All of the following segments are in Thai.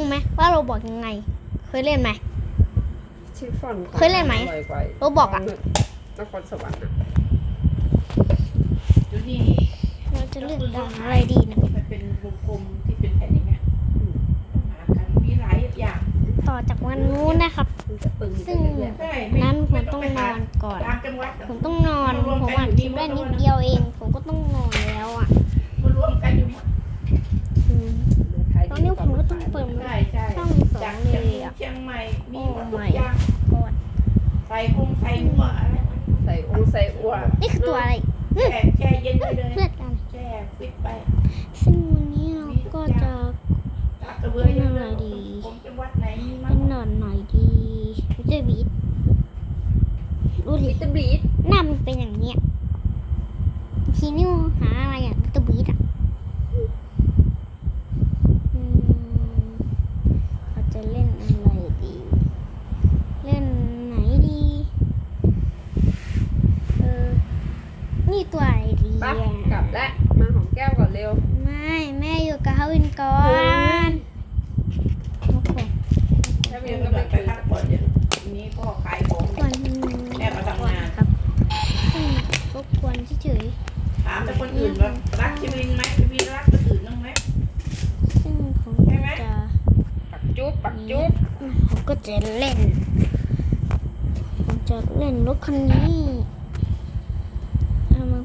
รู้ไหมว่าเราบอกยังไง เคยเล่นไหมชื่อฟอนต์ของเคยเล่นไหมร่อยกว่าโรบอกอะ นครสวรรค์อะดูนี่เราจะเลือกด่านอะไรดีนะมันเป็นวงกลมที่เป็นแผ่นอย่างเงี้ยหากันมีหลายอย่าง ต่อจากวันนู้นนะครับ มันจะปึงซึ่ง ไปเรื่อยใช่ไม่นั้นผมไม่ต้องไปนหาอนก่อน ตามจังหวัดผมต้องนอน ผมอ่านคลิปได้นิดเดียวเอง ผมก็ต้องนอนแล้วอะมารวมกันอยู่หมดอืมๆขาย ตดีอนนี้ผมก็ต้องเปิดใช่ใช่ช่องสอจากงเชีเลยยงอะ เชียงใหม่ มีหมดโอ้ทุก my อย่างก่อนใส่คงใส่หัวอะไรวะใส่องค์ใส่อัวนี่คือตัวอะไรแช่แช่เย็นไปเลยเพื่อนกัน แช่ฟิตไปซึ่งวันนี้เราก็จะตากกระเบือเยอะเป็นเลอะไรยดีผมจังหวัดไหนมีมั้เป็งนนอนหน่อยดีมิสเตอร์บีทดูดิมิสเตอร์บีทหน้ามันเป็นอย่างเนี้ยทีนี้หาอะไรอะมิสเตอร์บีทอะอืมเราจะเล่นอะไรดี เล่นไหนดี เออ นี่ตัวอะไรดีปะอะกลับแล้วมาหอมแก้วก่อนเร็ว ไม่แม่อยู่กับเขาวินก่อนโอ้โหถ้ามีก็ไปพักผ่อนเดี๋ยวทีนี้ก็ขายของก่อนแม่มาทำงานครับซึ่งรบกวนเฉยถามแต่คนอื่นว่ารักชีวินไหมชีวินรักคนอื่นบ้างไหมๆซึ่งผมใช่ไหมจะปักจุ๊บปักจุ๊บผมก็จะเล่น ผมจะเล่นรถคันนี้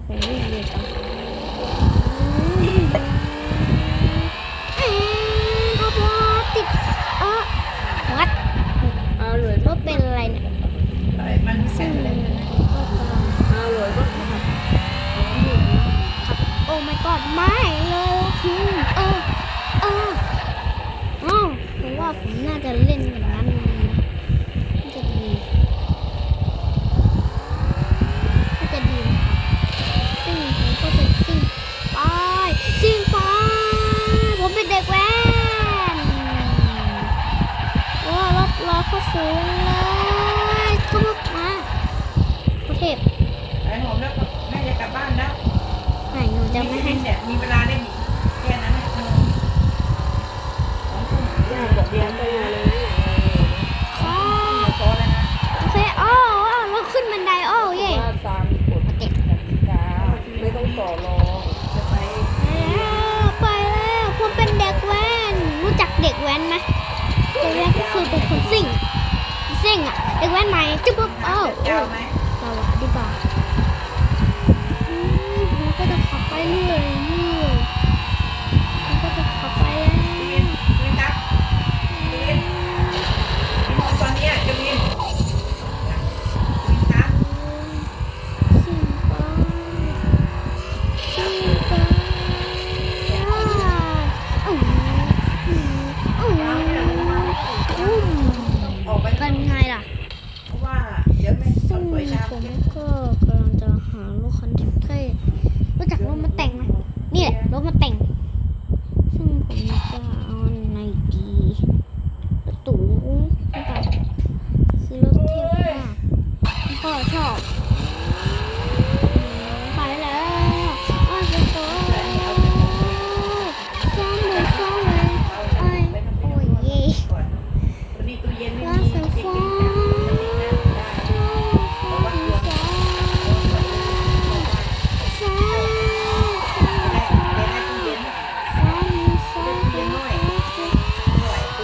เอามาผมวิ่งเลยจังเอ๊ะรถรถติดเออวัดเอาเลยรถเป็นอะไรเนี่ยอะไรมันแข็ซึ่งงเลยก็กำลังเอาเลยรถขับอยู่ครับโอ้ my god ไม่เลยคือเออเอออ้าวผมว่าผมน่าจะเล่นอย่างนั้นดีนะน่าจะดีน่าจะดีนะครับซึ่งผมก็จะซิ่งไปซิ่งไปผมเป็นเด็กแว้นโอ้รถรถเขา สูงเลยเข้ามาโอเคไอ้หอมแล้วก็แม่จะกลับบ้านแล้วไหนหนูจะไม่ให้เนี่ยมีเวลาได้อีแค่นั้นแหละสองทุ่มย่าบอกเรียนไปเลยอ๋อพอแล้วนะโอเคอ้ออ้อเราขึ้นบันไดอ้อเย่ว่าตามกฎกติกาไม่ต้องต่อรองจะไปไปแล้วผมเป็นเด็กแว้นรู้จักเด็กแว้นไหมเด็กแว้นก็คือเป็นคนซิ่ง ซิ่งอะเด็กแว้นใหม่จุ๊บปุ๊บเอ้าเจ้าเอ้าไหมเราอะดีกว่าอืมผมก็จะขับไปเรื่อยเรื่อยผมก็จะขับไปแล้ว วินวินครับวินตอนนี้จะวินวินครับ ซิ่งไปซิ่งไปอ้าวอู้อู้อู้ ออกไป กันไงล่ะ เพราะว่าเดี๋ยวไม่ต้ ซึ่ อง งสวยงาม ผมก็กำลังจะหารถคันที่เท่รู้จักรถมาแต่งไหม นี่แหละรถมาแต่งซึ่งผมจะเอาอันไหนดีรถตู้ไม่ต่างซื้อรถเท่มากพ่อชอบไปแล้วอ้าวจะโตซ้อมเลยซ้อมเลยโอ้ยโอ้ยเย่ ก่อนวันนี้ตู้เย็นไม่ ลา มี ส ติด ฟ้า ติดนะ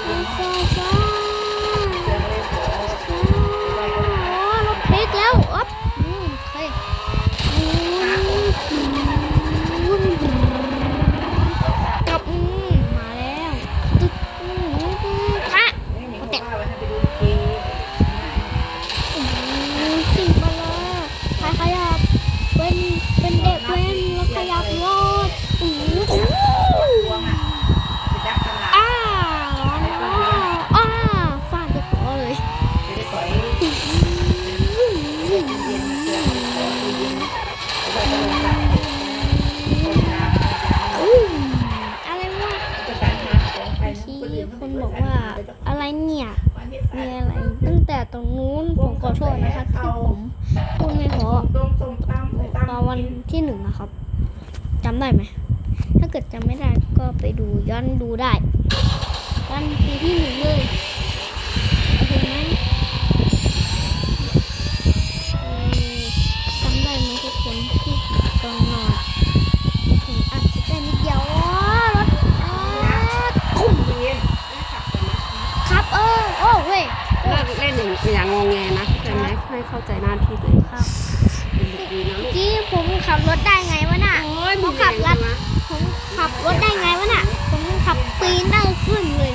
ได้ ซ้อมซ้อมซ้อม รถพลิกแล้วอ๊บอืมโอเคกลับอืมมาแล้วตึ๊ดอืมอะอืมสิ่งมาแล้วใครขยับเป็นเป็นเด็กเว้นแล้วขยับรถอืมอ้าร้อนมากอ้าฟาดจะขอเลย อืมอะไรวะที่คนบอกว่าอะไรเนี่ย มีอะไรตั้ง แต่ตรงนู้นผมขอโทษนะครับที่ผมพูดไม่เพอตอนวันที่หนึ่งนะครับจำได้ไหมถ้าเกิดจำไม่ได้ก็ไปดูย้อนดูได้โอกันปีที่หนึ่งเลย โอเคไหมเออจำได้ไหมทุกคนที่ตอนนอนผมอาจจะได้นิดเดียวอ๋อรถอ่าทุ่ม ปีนไม่ขับกันนะครับ เออ โอ้เว้ย เลิกเล่นอย่างอย่างงงแงนะเข้าใจไหมให้ เข้าใจหน้าที่ตัวเองครับเป็นเด็กดีนะลูกกี้ผมขับรถได้ไงวะน่ะ โอ้ยผมขับรถ ผมขับรถได้ไงวะน่ะ ผมขับปีนได้ขึ้นเลย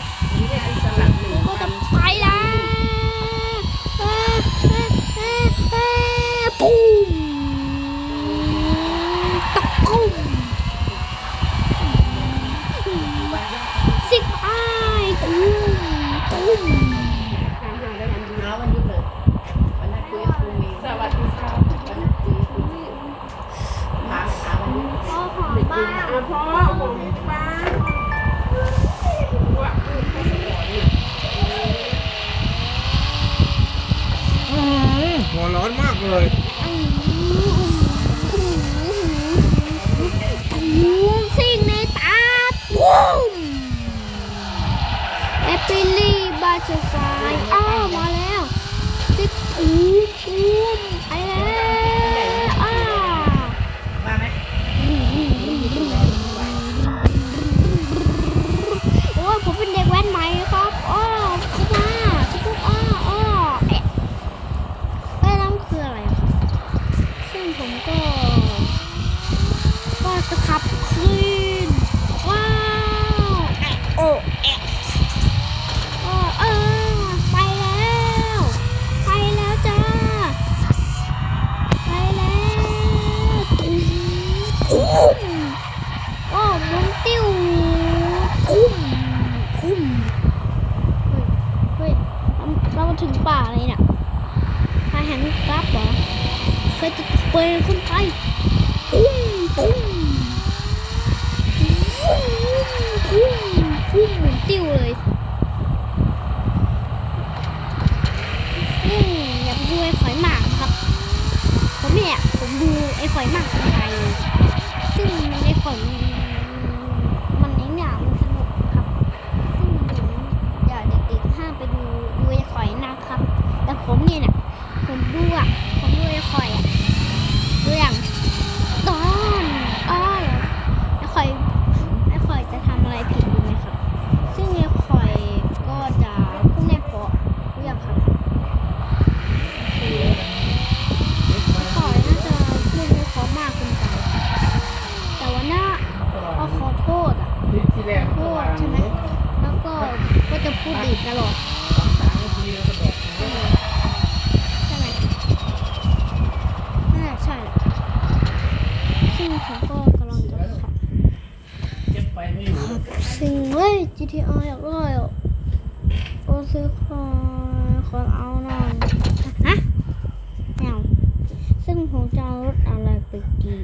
เลยตุ้มสิ่งในตาปุ้มแอปเปิลี่บาเชฟายอ้ามาแล้วสิตุ้มตุ้มล้วอ้า มาไหม โอ้ยผมเป็นเด็กแว้นใหม่ครับอ้อเข้ามาทุกอ้ออ้อเอ๊ะเอ้ยนั่นคืออะไรครับ ซึ่งผมก็ ก็จะขับคลื่นว้าวแอะโอ้แอะอ้อเออไปแล้ว ไปแล้วจ้า ไปแล้วตุ้มตุ้มโอ้หมุนติ้วตุ้มตุ้มเฮ้ยเฮ้ยเราเรามาถึงป่าเลยเนี่ยพาแห่งกราฟเหรอเคย จะเปิดขึ้นไปปุ้งปุ้งปุ้งปุ้งเหมุนติ้วเลยนี่อย่าไปดูไอ้ฝอยหมากนะครับ ผมเนี่ยผมดูไอ้ฝอยหมากไปซึ่งมันไอ้ฝอยมันมันไอ้หนามันสนุกครับ ซึ่งผมอย่าเด็กๆห้ามไปดูดูไอ้ฝอยนะครับ แต่ผมเนี่ยน่ะผมดูอะ ผมดูไอ้ฝอยอะดูอย่าง ตอนอ้าวไอ้ข่อยไอ้ข่อยจะทำอะไรผิดดูไหมครับ ซึ่งไอ้ข่อยก็จะพูดไม่เพราะรู้ยังครับไอ้ข่อยน่าจะพูดไม่เพราะมากเกินไป แต่ว่าหน้าก็ขอโทษอะ ที่แรกขอโทษใช่ไหมแล้วก็ก็จะพูดดีตลอดใช่ไหมใช่ไหมน่าใช่ซึ่งผมก็กำลังจะขับเก็บสิ่งเฮ้ย GTR อยากได้อะโอซื้อขอขอเอาหน่อยฮะแมวซึ่งผมจะเอารถอะไรไปดี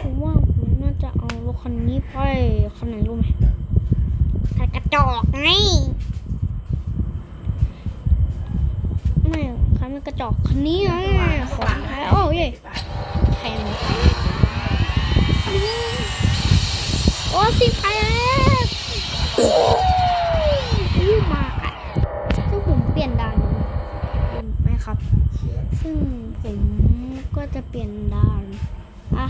ผมว่าผมน่าจะเอารถ คนนี้ไปคันไหนรู้ไหมคันกระจอกไง ไม่คันกระจอกคนนี้ไงของแท้โอ้ยแพงโอ้สิไปแล้วอู้มาอะซึ่งผมเปลี่ยนด่านเห็นไหมครับ ซึ่งผมก็จะเปลี่ยนด่านอะ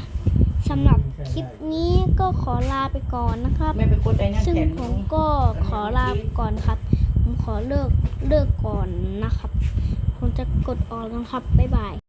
สำหรับคลิปนี้ก็ขอลาไปก่อนนะครับไม่ไปกดไอ้นั่นซึ่งแข็งผมก็ขอลาไปก่อนครับ ผมขอเลิกเลิกก่อนนะครับ ผมจะกดออกแล้วครับ บ๊ายบาย